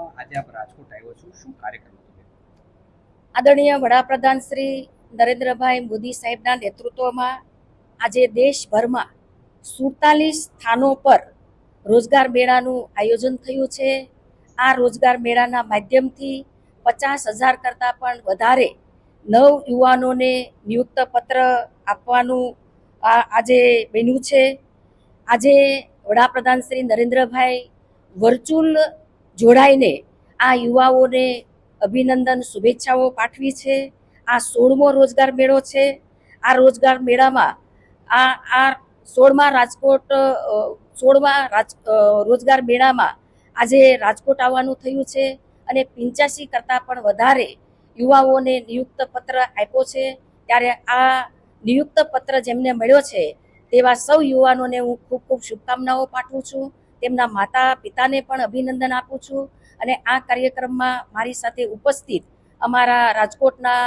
આજે આપ રાજકોટ આવ્યો છો. શું કાર્યક્રમ આદરણીય વડાપ્રધાન શ્રી નરેન્દ્રભાઈ મોદી સાહેબના નેતૃત્વમાં આજે દેશભરમાં સુડતાલીસ સ્થાનો પર રોજગાર મેળાનું આયોજન થયું છે. આ રોજગાર મેળાના માધ્યમથી પચાસ હજાર કરતાં પણ વધારે નવ યુવાનોને નિયુક્ત પત્ર આપવાનું આજે બન્યું છે. આજે વડાપ્રધાન શ્રી નરેન્દ્રભાઈ વર્ચ્યુઅલ જોડાઈને આ યુવાઓને અભિનંદન, શુભેચ્છાઓ પાઠવી છે. આ સોળમો રોજગાર મેળો છે. આ રોજગાર મેળામાં આ આ સોળમા રાજકોટ સોળમા રાજ રોજગાર મેળામાં આજે રાજકોટ આવવાનું થયું છે અને પિંચાસી કરતાં પણ વધારે યુવાઓને નિયુક્ત પત્ર આપ્યો છે. ત્યારે આ નિયુક્ત પત્ર જેમને મળ્યો છે તેવા સૌ યુવાનોને હું ખૂબ ખૂબ શુભકામનાઓ પાઠવું છું. તેમના માતા પિતાને પણ અભિનંદન આપું છું અને આ કાર્યક્રમમાં મારી સાથે ઉપસ્થિત અમારા રાજકોટના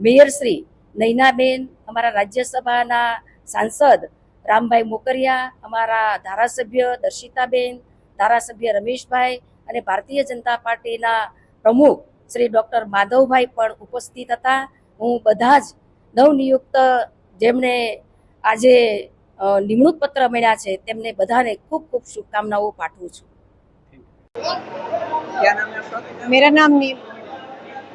મેયરશ્રી નૈનાબેન, અમારા રાજ્યસભાના સાંસદ રામભાઈ મોકરિયા, અમારા ધારાસભ્ય દર્શિતાબેન, ધારાસભ્ય રમેશભાઈ અને ભારતીય જનતા પાર્ટીના પ્રમુખ શ્રી ડૉક્ટર માધવભાઈ પણ ઉપસ્થિત હતા. હું બધા જ નવનિયુક્ત જેમણે આજે નિમણૂક પત્ર મળ્યા છે તેમને બધાને ખૂબ ખૂબ શુભકામનાઓ પાઠવું છું क्या नाम है आपका मेरा नाम नी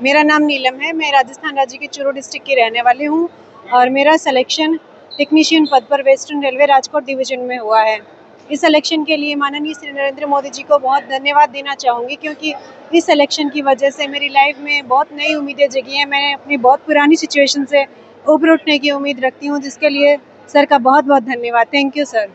मेरा नाम नीलम है मैं राजस्थान राज्य के चूरू डिस्ट्रिक्ट की रहने वाली हूँ और मेरा सिलेक्शन टेक्नीशियन पद पर वेस्टर्न रेलवे राजकोट डिवीजन में हुआ है इस सिलेक्शन के लिए माननीय श्री नरेंद्र मोदी जी को बहुत धन्यवाद देना चाहूँगी क्योंकि इस सिलेक्शन की वजह से मेरी लाइफ में बहुत नई उम्मीदें जगी हैं मैं अपनी बहुत पुरानी सिचुएशन से ऊपर उठने की उम्मीद रखती हूँ जिसके लिए सर का बहुत बहुत धन्यवाद थैंक यू सर